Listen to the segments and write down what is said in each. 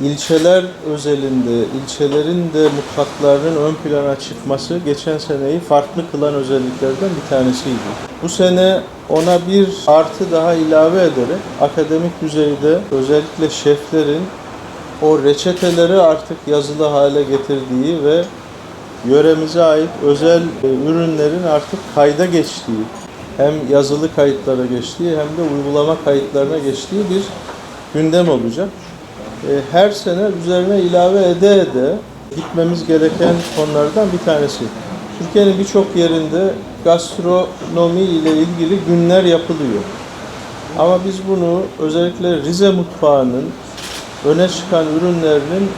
ilçeler özelinde, ilçelerin de mutfaklarının ön plana çıkması geçen seneyi farklı kılan özelliklerden bir tanesiydi. Bu sene ona bir artı daha ilave ederek akademik düzeyde özellikle şeflerin o reçeteleri artık yazılı hale getirdiği ve yöremize ait özel e, ürünlerin artık kayda geçtiği, hem yazılı kayıtlara geçtiği hem de uygulama kayıtlarına geçtiği bir gündem olacak. E, Her sene üzerine ilave ede ede gitmemiz gereken konulardan bir tanesi. Türkiye'nin birçok yerinde gastronomi ile ilgili günler yapılıyor. Ama biz bunu özellikle Rize mutfağının öne çıkan ürünlerinin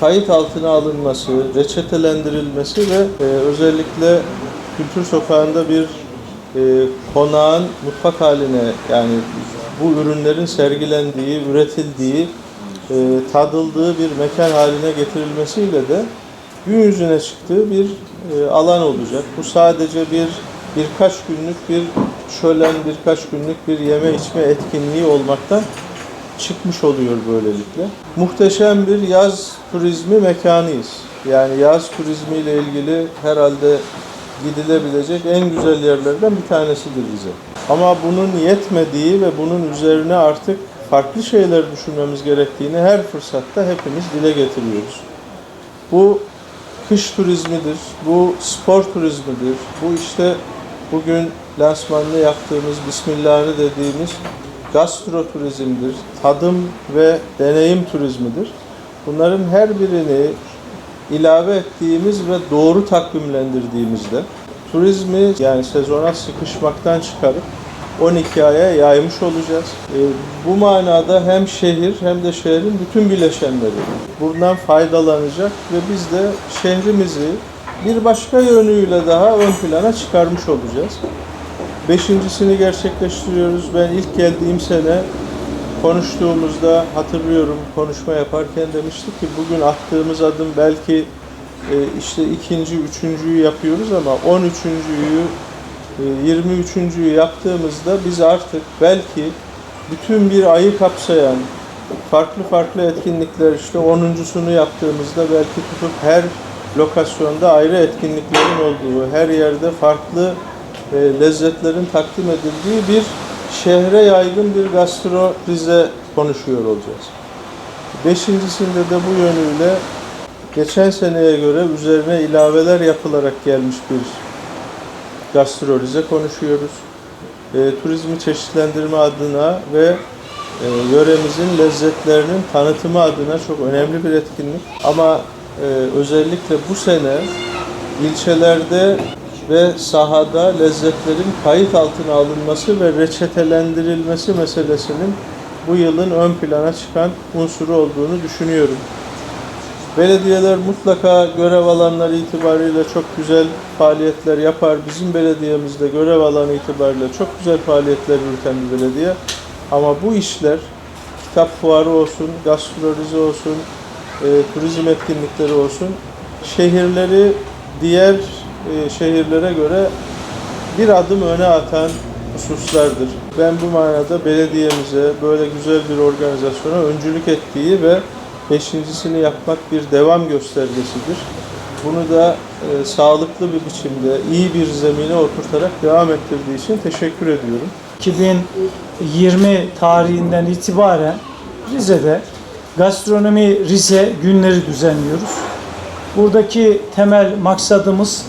kayıt altına alınması, reçetelendirilmesi ve e, özellikle Kültür Sokağı'nda bir e, konağın mutfak haline yani bu ürünlerin sergilendiği, üretildiği, e, tadıldığı bir mekan haline getirilmesiyle de gün yüzüne çıktığı bir e, alan olacak. Bu sadece bir birkaç günlük bir şölen, birkaç günlük bir yeme içme etkinliği olmaktan çıkmış oluyor böylelikle. Muhteşem bir yaz turizmi mekanıyız. Yani yaz turizmi ile ilgili herhalde gidilebilecek en güzel yerlerden bir tanesidir Rize. Ama bunun yetmediği ve bunun üzerine artık farklı şeyler düşünmemiz gerektiğini her fırsatta hepimiz dile getiriyoruz. Bu kış turizmidir, bu spor turizmidir, bu işte bugün lansmanını yaptığımız, Bismillah'ını dediğimiz gastro turizmdir, tadım ve deneyim turizmidir. Bunların her birini ilave ettiğimiz ve doğru takvimlendirdiğimizde turizmi yani sezona sıkışmaktan çıkarıp 12 aya yaymış olacağız. E, bu manada hem şehir hem de şehrin bütün bileşenleri bundan faydalanacak ve biz de şehrimizi bir başka yönüyle daha ön plana çıkarmış olacağız. Beşincisini gerçekleştiriyoruz. Ben ilk geldiğim sene konuştuğumuzda hatırlıyorum konuşma yaparken demiştik ki bugün attığımız adım belki e, işte ikinci, üçüncüyü yapıyoruz ama on üçüncüyü, yirmi üçüncüyü yaptığımızda biz artık belki bütün bir ayı kapsayan farklı farklı etkinlikler işte onuncusunu yaptığımızda belki tutup her lokasyonda ayrı etkinliklerin olduğu, her yerde farklı e, lezzetlerin takdim edildiği bir şehre yaygın bir gastro Rize konuşuyor olacağız. Beşincisinde de bu yönüyle geçen seneye göre üzerine ilaveler yapılarak gelmiş bir gastro Rize konuşuyoruz. E, turizmi çeşitlendirme adına ve e, yöremizin lezzetlerinin tanıtımı adına çok önemli bir etkinlik. Ama e, özellikle bu sene ilçelerde ve sahada lezzetlerin kayıt altına alınması ve reçetelendirilmesi meselesinin bu yılın ön plana çıkan unsuru olduğunu düşünüyorum. Belediyeler mutlaka görev alanları itibariyle çok güzel faaliyetler yapar. Bizim belediyemizde görev alanı itibariyle çok güzel faaliyetler yürüten bir belediye. Ama bu işler kitap fuarı olsun, gastrolize olsun, e, turizm etkinlikleri olsun, şehirleri diğer e, şehirlere göre bir adım öne atan hususlardır. Ben bu manada belediyemize böyle güzel bir organizasyona öncülük ettiği ve beşincisini yapmak bir devam göstergesidir. Bunu da e, sağlıklı bir biçimde, iyi bir zemine oturtarak devam ettirdiği için teşekkür ediyorum. 2020 tarihinden itibaren Rize'de gastronomi Rize günleri düzenliyoruz. Buradaki temel maksadımız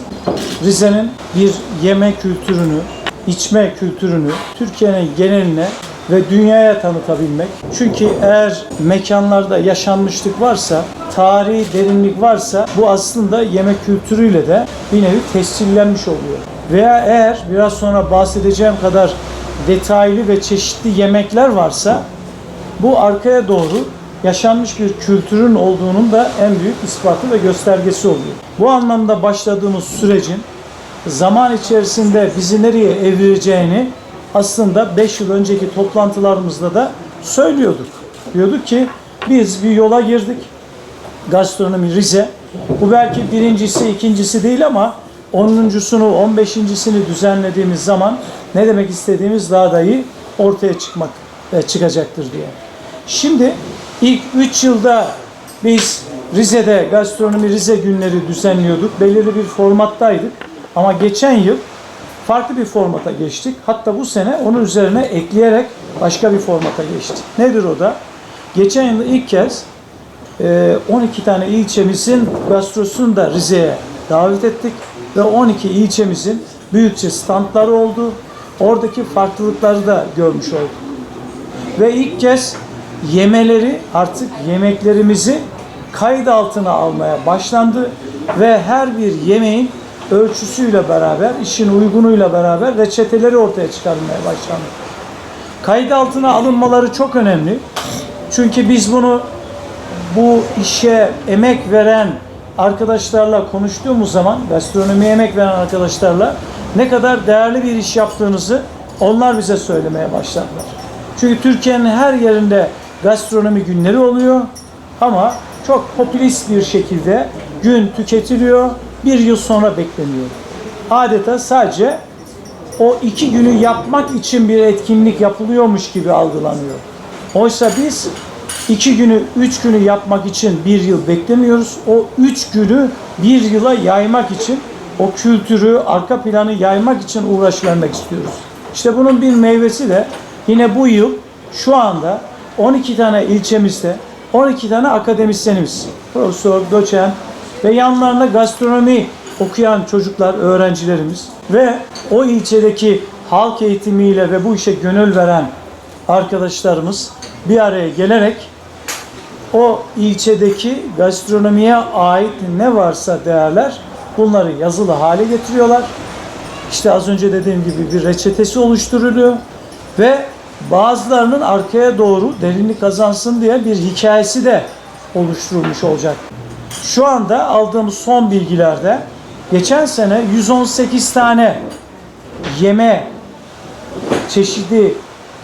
Rize'nin bir yeme kültürünü, içme kültürünü Türkiye'nin geneline ve dünyaya tanıtabilmek. Çünkü eğer mekanlarda yaşanmışlık varsa, tarihi derinlik varsa bu aslında yemek kültürüyle de bir nevi tescillenmiş oluyor. Veya eğer biraz sonra bahsedeceğim kadar detaylı ve çeşitli yemekler varsa bu arkaya doğru yaşanmış bir kültürün olduğunun da en büyük ispatı ve göstergesi oluyor. Bu anlamda başladığımız sürecin zaman içerisinde bizi nereye evireceğini aslında 5 yıl önceki toplantılarımızda da söylüyorduk. Diyorduk ki biz bir yola girdik. Gastronomi Rize. Bu belki birincisi, ikincisi değil ama onuncusunu, on beşincisini düzenlediğimiz zaman ne demek istediğimiz daha da iyi ortaya çıkmak ve çıkacaktır diye. Şimdi ilk 3 yılda biz Rize'de gastronomi Rize günleri düzenliyorduk. Belirli bir formattaydık. Ama geçen yıl farklı bir formata geçtik. Hatta bu sene onun üzerine ekleyerek başka bir formata geçtik. Nedir o da? Geçen yıl ilk kez e, 12 tane ilçemizin gastrosunu da Rize'ye davet ettik ve 12 ilçemizin büyükçe standları oldu. Oradaki farklılıkları da görmüş olduk. Ve ilk kez yemeleri artık yemeklerimizi kayıt altına almaya başlandı ve her bir yemeğin ölçüsüyle beraber, işin uygunuyla beraber reçeteleri ortaya çıkarılmaya başlandı. Kayıt altına alınmaları çok önemli. Çünkü biz bunu bu işe emek veren arkadaşlarla konuştuğumuz zaman, gastronomiye emek veren arkadaşlarla ne kadar değerli bir iş yaptığınızı onlar bize söylemeye başladılar. Çünkü Türkiye'nin her yerinde gastronomi günleri oluyor ama çok popülist bir şekilde gün tüketiliyor, bir yıl sonra bekleniyor. Adeta sadece o iki günü yapmak için bir etkinlik yapılıyormuş gibi algılanıyor. Oysa biz iki günü, üç günü yapmak için bir yıl beklemiyoruz. O üç günü bir yıla yaymak için, o kültürü, arka planı yaymak için uğraş vermek istiyoruz. İşte bunun bir meyvesi de yine bu yıl şu anda 12 tane ilçemizde 12 tane akademisyenimiz, profesör, doçent ve yanlarında gastronomi okuyan çocuklar, öğrencilerimiz ve o ilçedeki halk eğitimiyle ve bu işe gönül veren arkadaşlarımız bir araya gelerek o ilçedeki gastronomiye ait ne varsa değerler bunları yazılı hale getiriyorlar. İşte az önce dediğim gibi bir reçetesi oluşturuluyor ve bazılarının arkaya doğru derinlik kazansın diye bir hikayesi de oluşturulmuş olacak. Şu anda aldığımız son bilgilerde geçen sene 118 tane yeme çeşidi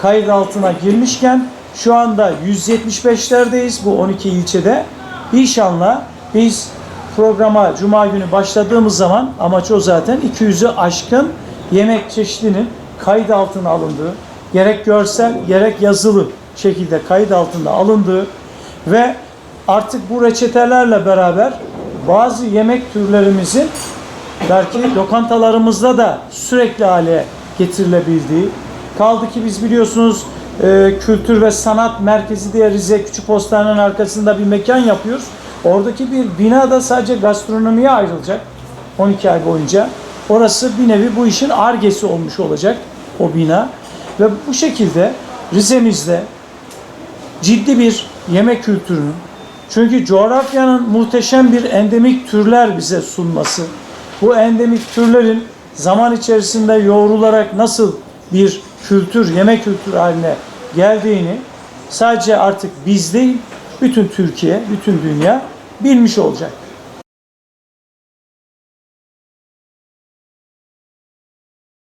kayıt altına girmişken şu anda 175'lerdeyiz bu 12 ilçede. İnşallah biz programa Cuma günü başladığımız zaman amaç o zaten 200'ü aşkın yemek çeşidinin kayıt altına alındığı, gerek görsel gerek yazılı şekilde kayıt altında alındığı ve artık bu reçetelerle beraber bazı yemek türlerimizin belki lokantalarımızda da sürekli hale getirilebildiği. Kaldı ki biz biliyorsunuz e, Kültür ve Sanat Merkezi diye Rize Küçük Postane'nin arkasında bir mekan yapıyoruz. Oradaki bir bina da sadece gastronomiye ayrılacak 12 ay boyunca. Orası bir nevi bu işin argesi olmuş olacak o bina. Ve bu şekilde Rize'mizde ciddi bir yemek kültürünün çünkü coğrafyanın muhteşem bir endemik türler bize sunması, bu endemik türlerin zaman içerisinde yoğrularak nasıl bir kültür, yemek kültürü haline geldiğini sadece artık biz değil, bütün Türkiye, bütün dünya bilmiş olacak.